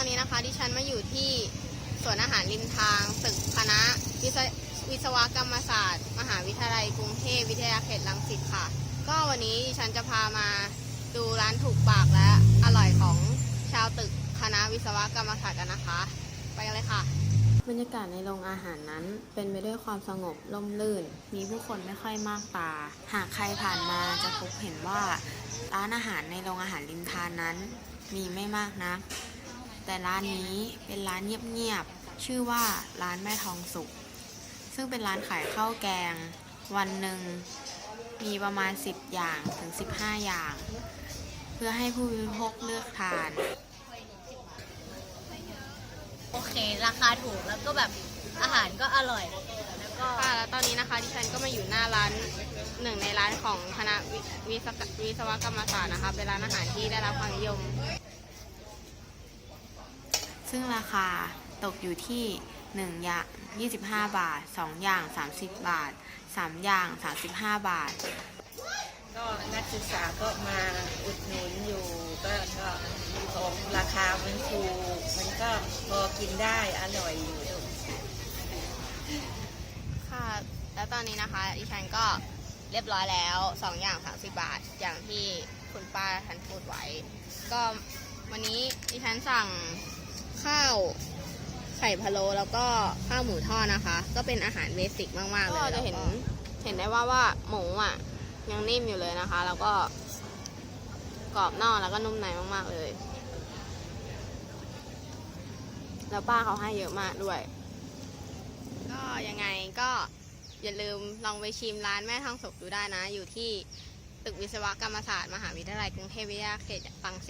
อนนี้นะคะดิฉันมาอยู่ที่สวนอาหารริมทางตึกคณะวิศววิศวกรรมศาสตร์ มหาวิทยาลัยกรุงเทพวิทยาเขตรังสิตค่ะ ก็วันนี้ฉันจะพามาดูร้านถูกปากและอร่อยของชาวตึกคณะวิศวกรรมศาสตร์กันนะคะ ไปกันเลยค่ะ บรรยากาศในโรงอาหารนั้น เป็นไปด้วยความสงบร่มรื่น มีผู้คนไม่ค่อยมากตาหากใครผ่านมาจะพบเห็นว่า ร้านอาหารในโรงอาหารริมทานนั้น มีไม่มากนัก แต่ร้านนี้เป็นร้านเงียบๆ ชื่อว่าร้านแม่ทองสุก ซึ่งเป็นร้านขายข้าวแกง วันหนึ่งมีประมาณ 10 อย่างถึง 15 อย่าง เพื่อให้ผู้บริโภคเลือกทาน โอเค ราคาถูกแล้วก็แบบอาหารก็อร่อย แล้วก็ค่ะแล้วตอนนี้นะคะดิฉันก็มาอยู่หน้าร้านหนึ่งในร้านของคณะวิวิศวกวิศวกรรมศาสตร์นะคะ เป็นร้านอาหารที่ได้รับความนิยม ซึ่งราคาตกอยู่ที่1อย่าง25 บาท 2 อย่าง 30 บาท 3 อย่าง 35 บาท ก็นักศึกษาก็มาอุดหนุนอยู่ก็ก็ของราคามันถูกมันก็พอกินได้อร่อยอยู่ค่ะ แล้วตอนนี้นะคะดิฉันก็เรียบร้อยแล้ว 2 อย่าง 30 บาท อย่างที่คุณป้าทันพูดไว้ ก็วันนี้ดิฉันสั่ง ข้าวไข่พะโล้แล้วก็ข้าวหมูทอดนะคะ ก็เป็นอาหารเบสิกมากๆเลยก็จะเห็นเห็นได้ว่าว่าหมูอะ ยังนิ่มอยู่เลยนะคะ แล้วก็กรอบนอกแล้วก็นุ่มในมากๆเลย แล้วป้าเขาให้เยอะมากด้วย ก็ยังไงก็อย่าลืมลองไปชิมร้านแม่ทองสุกดูได้นะ อยู่ที่ตึกวิศวกรรมศาสตร์มหาวิทยาลัยกรุงเทพวิทยาเขตรังสิต